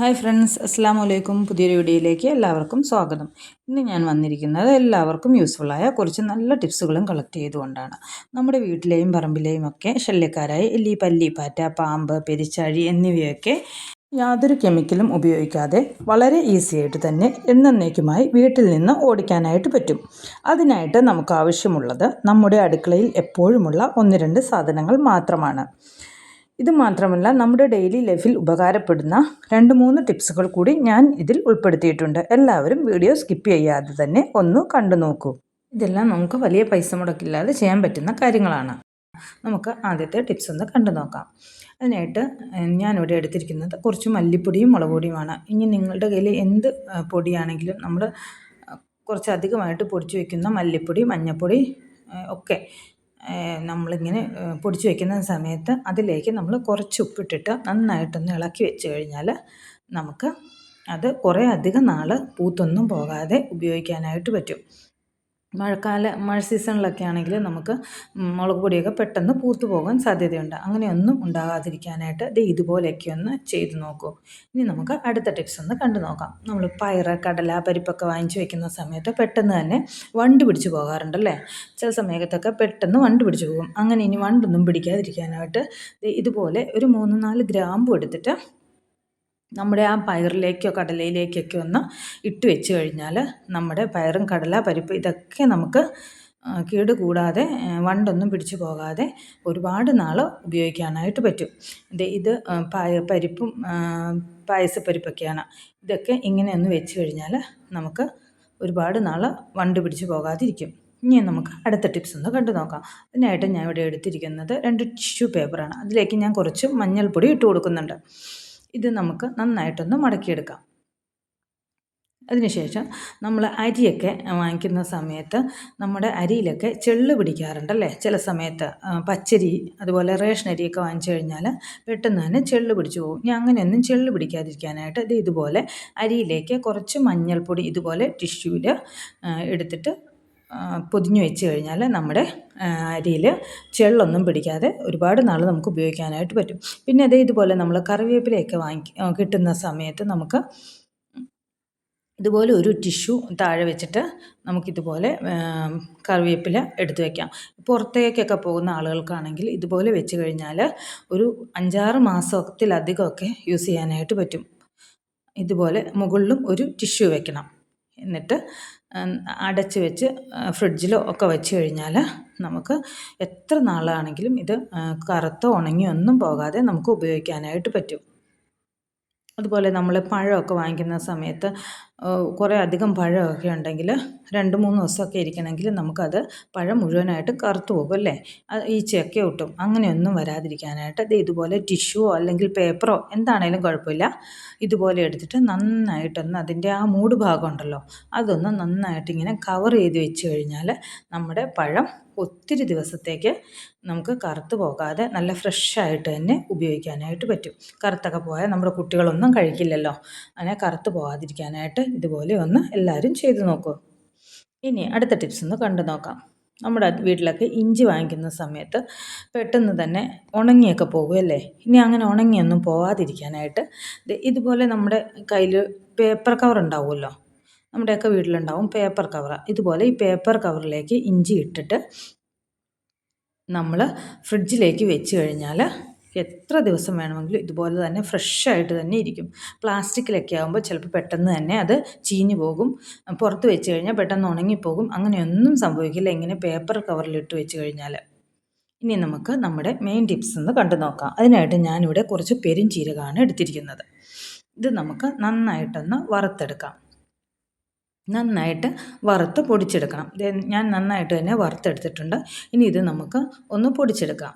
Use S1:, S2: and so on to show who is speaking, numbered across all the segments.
S1: hi friends അസ്സാം വലൈക്കും പുതിയൊരു വീഡിയോയിലേക്ക് എല്ലാവർക്കും സ്വാഗതം ഇന്ന് ഞാൻ വന്നിരിക്കുന്നത് എല്ലാവർക്കും യൂസ്ഫുള്ളായ കുറച്ച് നല്ല ടിപ്സുകളും കളക്ട് ചെയ്തുകൊണ്ടാണ് നമ്മുടെ വീട്ടിലെയും പറമ്പിലെയും ഒക്കെ ശല്യക്കാരായി എല്ലി പല്ലി പാറ്റ പാമ്പ് പെരിച്ചാഴി എന്നിവയൊക്കെ യാതൊരു കെമിക്കലും ഉപയോഗിക്കാതെ വളരെ ഈസി ആയിട്ട് തന്നെ എന്നേക്കുമായി വീട്ടിൽ നിന്ന് ഓടിക്കാനായിട്ട് പറ്റും അതിനായിട്ട് നമുക്ക് ആവശ്യമുള്ളത് നമ്മുടെ അടുക്കളയിൽ എപ്പോഴുമുള്ള ഒന്ന് രണ്ട് സാധനങ്ങൾ മാത്രമാണ് ഇത് മാത്രമല്ല നമ്മുടെ ഡെയിലി ലൈഫിൽ ഉപകാരപ്പെടുന്ന രണ്ട് മൂന്ന് ടിപ്സുകൾ കൂടി ഞാൻ ഇതിൽ ഉൾപ്പെടുത്തിയിട്ടുണ്ട് എല്ലാവരും വീഡിയോ സ്കിപ്പ് ചെയ്യാതെ തന്നെ ഒന്ന് കണ്ടു നോക്കൂ ഇതെല്ലാം നമുക്ക് വലിയ പൈസ മുടക്കില്ലാതെ ചെയ്യാൻ പറ്റുന്ന കാര്യങ്ങളാണ് നമുക്ക് ആദ്യത്തെ ടിപ്സ് ഒന്ന് കണ്ടു നോക്കാം അതിനായിട്ട് ഞാനിവിടെ എടുത്തിരിക്കുന്നത് കുറച്ച് മല്ലിപ്പൊടിയും മുളക് പൊടിയുമാണ് ഇനി നിങ്ങളുടെ കയ്യിൽ എന്ത് പൊടിയാണെങ്കിലും നമ്മൾ കുറച്ചധികമായിട്ട് പൊടിച്ചു വയ്ക്കുന്ന മല്ലിപ്പൊടി മഞ്ഞൾപ്പൊടി ഒക്കെ നമ്മളിങ്ങനെ പൊടിച്ച് വയ്ക്കുന്ന സമയത്ത് അതിലേക്ക് നമ്മൾ കുറച്ച് ഉപ്പിട്ടിട്ട് നന്നായിട്ടൊന്ന് ഇളക്കി വെച്ച് കഴിഞ്ഞാൽ നമുക്ക് അത് കുറേ അധികം നാൾ പൂത്തൊന്നും പോകാതെ ഉപയോഗിക്കാനായിട്ട് പറ്റും മഴക്കാല മഴ സീസണിലൊക്കെ ആണെങ്കിൽ നമുക്ക് മുളക് പൊടിയൊക്കെ പെട്ടെന്ന് പൂത്തു പോകാൻ സാധ്യതയുണ്ട് അങ്ങനെയൊന്നും ഉണ്ടാകാതിരിക്കാനായിട്ട് ദേ ഇതുപോലെയൊക്കെ ഒന്ന് ചെയ്തു നോക്കൂ ഇനി നമുക്ക് അടുത്ത ടിപ്സ് ഒന്ന് കണ്ടു നോക്കാം നമ്മൾ പയറ് കടല പരിപ്പൊക്കെ വാങ്ങിച്ചു വെക്കുന്ന സമയത്ത് പെട്ടെന്ന് തന്നെ വണ്ട് പിടിച്ചു പോകാറുണ്ടല്ലേ ചില സമയത്തൊക്കെ പെട്ടെന്ന് വണ്ട് പിടിച്ചു പോകും അങ്ങനെ ഇനി വണ്ടൊന്നും പിടിക്കാതിരിക്കാനായിട്ട് ഇതുപോലെ ഒരു മൂന്ന് നാല് ഗ്രാമ്പു എടുത്തിട്ട് നമ്മുടെ ആ പയറിലേക്കോ കടലയിലേക്കൊക്കെ ഒന്ന് ഇട്ട് വെച്ച് കഴിഞ്ഞാൽ നമ്മുടെ പയറും കടല പരിപ്പ് ഇതൊക്കെ നമുക്ക് കേട് കൂടാതെ വണ്ടൊന്നും പിടിച്ചു പോകാതെ ഒരുപാട് നാൾ ഉപയോഗിക്കാനായിട്ട് പറ്റും ഇത് പായ പരിപ്പും പായസപ്പരിപ്പൊക്കെയാണ് ഇതൊക്കെ ഇങ്ങനെ ഒന്ന് വെച്ച് കഴിഞ്ഞാൽ നമുക്ക് ഒരുപാട് നാൾ വണ്ട് പിടിച്ചു പോകാതിരിക്കും ഇനി നമുക്ക് അടുത്ത ടിപ്സ് ഒന്ന് കണ്ടു നോക്കാം അതിനായിട്ട് ഞാൻ ഇവിടെ എടുത്തിരിക്കുന്നത് രണ്ട് ടിഷ്യൂ പേപ്പറാണ് അതിലേക്ക് ഞാൻ കുറച്ച് മഞ്ഞൾപ്പൊടി ഇട്ട് കൊടുക്കുന്നുണ്ട് ഇത് നമുക്ക് നന്നായിട്ടൊന്ന് മടക്കിയെടുക്കാം അതിനുശേഷം നമ്മൾ അരിയൊക്കെ വാങ്ങിക്കുന്ന സമയത്ത് നമ്മുടെ അരിയിലൊക്കെ ചെള്ള് പിടിക്കാറുണ്ടല്ലേ ചില സമയത്ത് പച്ചരി അതുപോലെ റേഷൻ അരിയൊക്കെ വാങ്ങിച്ചു കഴിഞ്ഞാൽ പെട്ടെന്ന് തന്നെ ചെള്ള് പിടിച്ചു പോകും ഞാൻ അങ്ങനെയൊന്നും ചെള്ള് പിടിക്കാതിരിക്കാനായിട്ട് ഇത് ഇതുപോലെ അരിയിലേക്ക് കുറച്ച് മഞ്ഞൾപ്പൊടി ഇതുപോലെ ടിഷ്യൂവിൽ എടുത്തിട്ട് പൊതിഞ്ഞു വെച്ച് കഴിഞ്ഞാൽ നമ്മുടെ അരിയിൽ ചെള്ളൊന്നും പിടിക്കാതെ ഒരുപാട് നാൾ നമുക്ക് ഉപയോഗിക്കാനായിട്ട് പറ്റും പിന്നെ അതേ ഇതുപോലെ നമ്മൾ കറിവേപ്പിലയൊക്കെ വാങ്ങി കിട്ടുന്ന സമയത്ത് നമുക്ക് ഇതുപോലെ ഒരു ടിഷ്യൂ താഴെ വെച്ചിട്ട് നമുക്കിതുപോലെ കറിവേപ്പില എടുത്തു വയ്ക്കാം പുറത്തേക്കൊക്കെ പോകുന്ന ആളുകൾക്കാണെങ്കിൽ ഇതുപോലെ വെച്ച് കഴിഞ്ഞാൽ ഒരു അഞ്ചാറ് മാസത്തിലധികമൊക്കെ യൂസ് ചെയ്യാനായിട്ട് പറ്റും ഇതുപോലെ മുകളിലും ഒരു ടിഷ്യൂ വെക്കണം എന്നിട്ട് അടച്ച് വെച്ച് ഫ്രിഡ്ജിലോ ഒക്കെ വെച്ച് കഴിഞ്ഞാൽ നമുക്ക് എത്ര നാളാണെങ്കിലും ഇത് കറുത്തോ ഉണങ്ങിയൊന്നും പോകാതെ നമുക്ക് ഉപയോഗിക്കാനായിട്ട് പറ്റും അതുപോലെ നമ്മൾ പഴമൊക്കെ വാങ്ങിക്കുന്ന സമയത്ത് കുറേ അധികം പഴമൊക്കെ ഉണ്ടെങ്കിൽ രണ്ട് മൂന്ന് ദിവസമൊക്കെ ഇരിക്കണമെങ്കിൽ നമുക്കത് പഴം മുഴുവനായിട്ട് കറുത്തു പോകും അല്ലേ ഈച്ചയൊക്കെ ഒട്ടും അങ്ങനെയൊന്നും വരാതിരിക്കാനായിട്ട് അത് ഇതുപോലെ ടിഷ്യൂ അല്ലെങ്കിൽ പേപ്പറോ എന്താണേലും കുഴപ്പമില്ല ഇതുപോലെ എടുത്തിട്ട് നന്നായിട്ടൊന്ന് അതിൻ്റെ ആ മൂട് ഭാഗം ഉണ്ടല്ലോ അതൊന്ന് നന്നായിട്ട് ഇങ്ങനെ കവർ ചെയ്ത് വെച്ച് കഴിഞ്ഞാൽ നമ്മുടെ പഴം ഒത്തിരി ദിവസത്തേക്ക് നമുക്ക് കറുത്ത് പോകാതെ നല്ല ഫ്രഷായിട്ട് തന്നെ ഉപയോഗിക്കാനായിട്ട് പറ്റും കറുത്തൊക്കെ പോയാൽ നമ്മുടെ കുട്ടികളൊന്നും കഴിക്കില്ലല്ലോ അങ്ങനെ കറുത്ത് പോകാതിരിക്കാനായിട്ട് ഇതുപോലെ ഒന്ന് എല്ലാവരും ചെയ്ത് നോക്കൂ ഇനി അടുത്ത ടിപ്സ് ഒന്ന് കണ്ടു നോക്കാം നമ്മുടെ വീട്ടിലൊക്കെ ഇഞ്ചി വാങ്ങിക്കുന്ന സമയത്ത് പെട്ടെന്ന് തന്നെ ഉണങ്ങിയൊക്കെ പോകുമല്ലേ ഇനി അങ്ങനെ ഉണങ്ങിയൊന്നും പോവാതിരിക്കാനായിട്ട് ഇതുപോലെ നമ്മുടെ കയ്യിൽ പേപ്പർ കവർ ഉണ്ടാവുമല്ലോ നമ്മുടെയൊക്കെ വീട്ടിലുണ്ടാവും പേപ്പർ കവർ ഇതുപോലെ ഈ പേപ്പർ കവറിലേക്ക് ഇഞ്ചി ഇട്ടിട്ട് നമ്മൾ ഫ്രിഡ്ജിലേക്ക് വെച്ച് കഴിഞ്ഞാൽ എത്ര ദിവസം വേണമെങ്കിലും ഇതുപോലെ തന്നെ ഫ്രഷായിട്ട് തന്നെ ഇരിക്കും പ്ലാസ്റ്റിക്കിലൊക്കെ ആകുമ്പോൾ ചിലപ്പോൾ പെട്ടെന്ന് തന്നെ അത് ചീഞ്ഞു പോകും പുറത്ത് വെച്ച് കഴിഞ്ഞാൽ പെട്ടെന്ന് ഉണങ്ങിപ്പോകും അങ്ങനെയൊന്നും സംഭവിക്കില്ല ഇങ്ങനെ പേപ്പർ കവറിലിട്ട് വെച്ച് കഴിഞ്ഞാൽ ഇനി നമുക്ക് നമ്മുടെ മെയിൻ ടിപ്സ് ഒന്ന് കണ്ടു നോക്കാം അതിനായിട്ട് ഞാനിവിടെ കുറച്ച് പെരും ചീരകാണ് എടുത്തിരിക്കുന്നത് ഇത് നമുക്ക് നന്നായിട്ടൊന്ന് വറുത്തെടുക്കാം നന്നായിട്ട് വറുത്ത് പൊടിച്ചെടുക്കണം ഞാൻ നന്നായിട്ട് തന്നെ വറുത്തെടുത്തിട്ടുണ്ട് ഇനി ഇത് നമുക്ക് ഒന്ന് പൊടിച്ചെടുക്കാം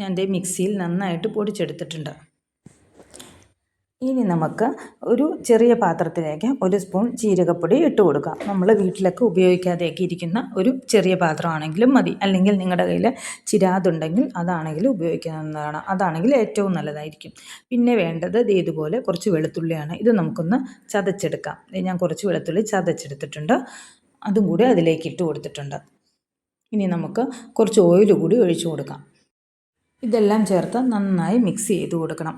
S1: ഞാൻ ദേ മിക്സിയിൽ നന്നായിട്ട് പൊടിച്ചെടുത്തിട്ടുണ്ട് ഇനി നമുക്ക് ഒരു ചെറിയ പാത്രത്തിലേക്ക് ഒരു സ്പൂൺ ജീരകപ്പൊടി ഇട്ട് കൊടുക്കാം നമ്മൾ വീട്ടിലൊക്കെ ഉപയോഗിക്കാതെയൊക്കെ ഇരിക്കുന്ന ഒരു ചെറിയ പാത്രമാണെങ്കിലും മതി അല്ലെങ്കിൽ നിങ്ങളുടെ കയ്യിൽ ചിരാതുണ്ടെങ്കിൽ അതാണെങ്കിലും ഉപയോഗിക്കുന്നതാണ് അതാണെങ്കിൽ ഏറ്റവും നല്ലതായിരിക്കും പിന്നെ വേണ്ടത് ഇതുപോലെ കുറച്ച് വെളുത്തുള്ളിയാണ് ഇത് നമുക്കൊന്ന് ചതച്ചെടുക്കാം ഞാൻ കുറച്ച് വെളുത്തുള്ളി ചതച്ചെടുത്തിട്ടുണ്ട് അതും കൂടി അതിലേക്ക് ഇട്ട് കൊടുത്തിട്ടുണ്ട് ഇനി നമുക്ക് കുറച്ച് ഓയിൽ കൂടി ഒഴിച്ചു കൊടുക്കാം ഇതെല്ലാം ചേർത്ത് നന്നായി മിക്സ് ചെയ്ത് കൊടുക്കണം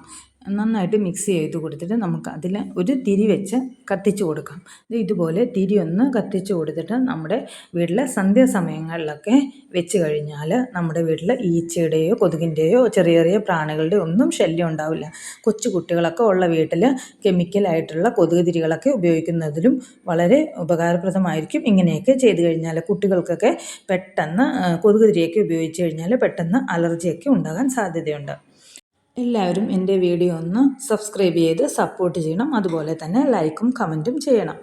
S1: നന്നായിട്ട് മിക്സ് ചെയ്ത് കൊടുത്തിട്ട് നമുക്ക് അതിൽ ഒരു തിരി വെച്ച് കത്തിച്ച് കൊടുക്കാം ഇതുപോലെ തിരി ഒന്ന് കത്തിച്ച് കൊടുത്തിട്ട് നമ്മുടെ വീട്ടിലെ സന്ധ്യാസമയങ്ങളിലൊക്കെ വെച്ച് കഴിഞ്ഞാൽ നമ്മുടെ വീട്ടിലെ ഈച്ചയുടെയോ കൊതുകിൻ്റെയോ ചെറിയ ചെറിയ പ്രാണികളുടെയോ ഒന്നും ശല്യം ഉണ്ടാവില്ല കൊച്ചു കുട്ടികളൊക്കെ ഉള്ള വീട്ടിൽ കെമിക്കലായിട്ടുള്ള കൊതുക് തിരികളൊക്കെ ഉപയോഗിക്കുന്നതിലും വളരെ ഉപകാരപ്രദമായിരിക്കും ഇങ്ങനെയൊക്കെ ചെയ്ത് കഴിഞ്ഞാൽ കുട്ടികൾക്കൊക്കെ പെട്ടെന്ന് കൊതുക് തിരിയൊക്കെ ഉപയോഗിച്ച് കഴിഞ്ഞാൽ പെട്ടെന്ന് അലർജിയൊക്കെ ഉണ്ടാകാൻ സാധ്യതയുണ്ട് എല്ലാവരും എൻ്റെ വീഡിയോ ഒന്ന് സബ്സ്ക്രൈബ് ചെയ്ത് സപ്പോർട്ട് ചെയ്യണം അതുപോലെ തന്നെ ലൈക്കും കമൻറ്റും ചെയ്യണം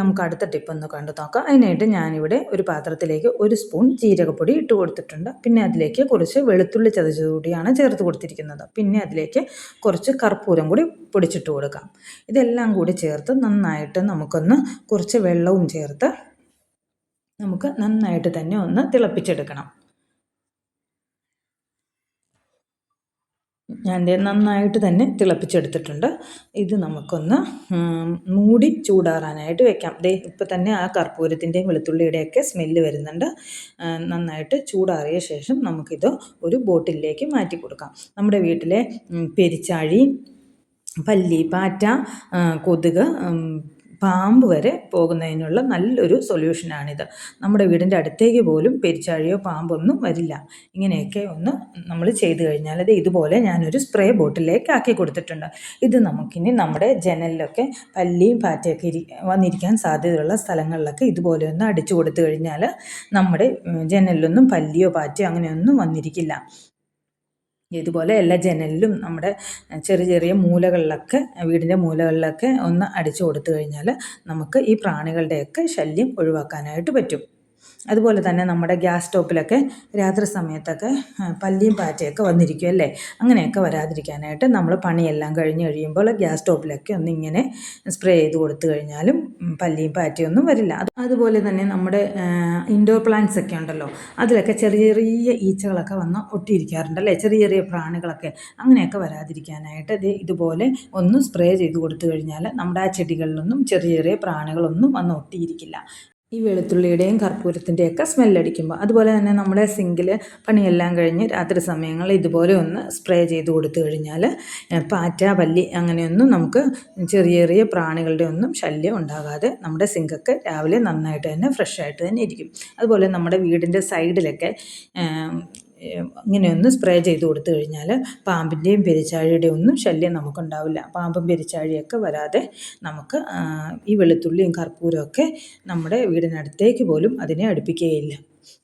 S1: നമുക്ക് അടുത്ത ടിപ്പ് ഒന്ന് കണ്ടു നോക്കാം അതിനായിട്ട് ഞാനിവിടെ ഒരു പാത്രത്തിലേക്ക് ഒരു സ്പൂൺ ജീരകപ്പൊടി ഇട്ട് കൊടുത്തിട്ടുണ്ട് പിന്നെ അതിലേക്ക് കുറച്ച് വെളുത്തുള്ളി ചതച്ചുകൂടിയാണ് ചേർത്ത് കൊടുത്തിരിക്കുന്നത് പിന്നെ അതിലേക്ക് കുറച്ച് കർപ്പൂരം കൂടി പൊടിച്ചിട്ട് കൊടുക്കാം ഇതെല്ലാം കൂടി ചേർത്ത് നന്നായിട്ട് നമുക്കൊന്ന് കുറച്ച് വെള്ളവും ചേർത്ത് നമുക്ക് നന്നായിട്ട് തന്നെ ഒന്ന് തിളപ്പിച്ചെടുക്കണം ഞാൻ നന്നായിട്ട് തന്നെ തിളപ്പിച്ചെടുത്തിട്ടുണ്ട് ഇത് നമുക്കൊന്ന് മൂടി ചൂടാറാനായിട്ട് വെക്കാം ദേ ഇപ്പം തന്നെ ആ കർപ്പൂരത്തിൻ്റെയും വെളുത്തുള്ളിയുടെയൊക്കെ സ്മെല്ല് വരുന്നുണ്ട് നന്നായിട്ട് ചൂടാറിയ ശേഷം നമുക്കിത് ഒരു ബോട്ടിലേക്ക് മാറ്റി കൊടുക്കാം നമ്മുടെ വീട്ടിലെ പെരിച്ചാഴി പല്ലി പാറ്റ കൊതുക് പാമ്പ് വരെ പോകുന്നതിനുള്ള നല്ലൊരു സൊല്യൂഷനാണിത് നമ്മുടെ വീടിൻ്റെ അടുത്തേക്ക് പോലും പെരിച്ചാഴിയോ പാമ്പൊന്നും വരില്ല ഇങ്ങനെയൊക്കെ ഒന്ന് നമ്മൾ ചെയ്തു കഴിഞ്ഞാൽ അത് ഇതുപോലെ ഞാനൊരു സ്പ്രേ ബോട്ടിലേക്ക് ആക്കി കൊടുത്തിട്ടുണ്ട് ഇത് നമുക്കിനി നമ്മുടെ ജനലിലൊക്കെ പല്ലിയും പാറ്റയൊക്കെ ഇരി വന്നിരിക്കാൻ സാധ്യതയുള്ള സ്ഥലങ്ങളിലൊക്കെ ഇതുപോലെ ഒന്ന് അടിച്ചു കൊടുത്തു കഴിഞ്ഞാൽ നമ്മുടെ ജനലിലൊന്നും പല്ലിയോ പാറ്റയോ അങ്ങനെയൊന്നും വന്നിരിക്കില്ല ഇതുപോലെ എല്ലാ ജനലിലും നമ്മുടെ ചെറിയ ചെറിയ മൂലകളിലൊക്കെ വീടിൻ്റെ മൂലകളിലൊക്കെ ഒന്ന് അടിച്ചു കൊടുത്തു കഴിഞ്ഞാൽ നമുക്ക് ഈ പ്രാണികളുടെയൊക്കെ ശല്യം ഒഴിവാക്കാനായിട്ട് പറ്റും അതുപോലെ തന്നെ നമ്മുടെ ഗ്യാസ് സ്റ്റോപ്പിലൊക്കെ രാത്രി സമയത്തൊക്കെ പല്ലിയും പാറ്റയൊക്കെ വന്നിരിക്കും അല്ലേ അങ്ങനെയൊക്കെ വരാതിരിക്കാനായിട്ട് നമ്മൾ പണിയെല്ലാം കഴിഞ്ഞ് കഴിയുമ്പോൾ ഗ്യാസ് സ്റ്റോപ്പിലൊക്കെ ഒന്നിങ്ങനെ സ്പ്രേ ചെയ്ത് കൊടുത്തു കഴിഞ്ഞാലും പല്ലിയും പാറ്റയൊന്നും വരില്ല അതുപോലെ തന്നെ നമ്മുടെ ഇൻഡോർ പ്ലാന്റ്സ് ഒക്കെ ഉണ്ടല്ലോ അതിലൊക്കെ ചെറിയ ചെറിയ ഈച്ചകളൊക്കെ വന്ന് ഒട്ടിയിരിക്കാറുണ്ട് അല്ലേ ചെറിയ ചെറിയ പ്രാണികളൊക്കെ അങ്ങനെയൊക്കെ വരാതിരിക്കാനായിട്ട് ഇത് ഇതുപോലെ ഒന്ന് സ്പ്രേ ചെയ്ത് കൊടുത്തു കഴിഞ്ഞാൽ നമ്മുടെ ആ ചെടികളിലൊന്നും ചെറിയ ചെറിയ പ്രാണികളൊന്നും വന്ന് ഒട്ടിയിരിക്കില്ല ഈ വെളുത്തുള്ളിയുടെയും ഒക്കെ സ്മെല്ലടിക്കുമ്പോൾ അതുപോലെ തന്നെ നമ്മുടെ സിങ്കിൽ പണിയെല്ലാം കഴിഞ്ഞ് രാത്രി സമയങ്ങളിൽ ഇതുപോലെ ഒന്ന് സ്പ്രേ ചെയ്ത് കൊടുത്തു കഴിഞ്ഞാൽ പാറ്റ പല്ലി അങ്ങനെയൊന്നും നമുക്ക് ചെറിയ ചെറിയ പ്രാണികളുടെ ഒന്നും ശല്യം ഉണ്ടാകാതെ നമ്മുടെ സിങ്കൊക്കെ രാവിലെ നന്നായിട്ട് തന്നെ ഫ്രഷായിട്ട് തന്നെ ഇരിക്കും അതുപോലെ നമ്മുടെ വീടിൻ്റെ സൈഡിലൊക്കെ ഇങ്ങനെയൊന്ന് സ്പ്രേ ചെയ്ത് കൊടുത്തു കഴിഞ്ഞാൽ പാമ്പിൻ്റെയും പെരിച്ചാഴിയുടെയും ഒന്നും ശല്യം നമുക്കുണ്ടാവില്ല പാമ്പും പെരിച്ചാഴിയൊക്കെ വരാതെ നമുക്ക് ഈ വെളുത്തുള്ളിയും കർപ്പൂരമൊക്കെ നമ്മുടെ വീടിനടുത്തേക്ക് പോലും അതിനെ അടുപ്പിക്കുകയില്ല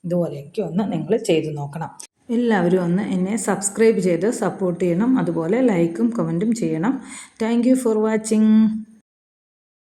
S1: ഇതുപോലെയൊക്കെ ഒന്ന് നിങ്ങൾ ചെയ്തു നോക്കണം എല്ലാവരും ഒന്ന് എന്നെ സബ്സ്ക്രൈബ് ചെയ്ത് സപ്പോർട്ട് ചെയ്യണം അതുപോലെ ലൈക്കും കമൻറ്റും ചെയ്യണം താങ്ക് ഫോർ വാച്ചിങ്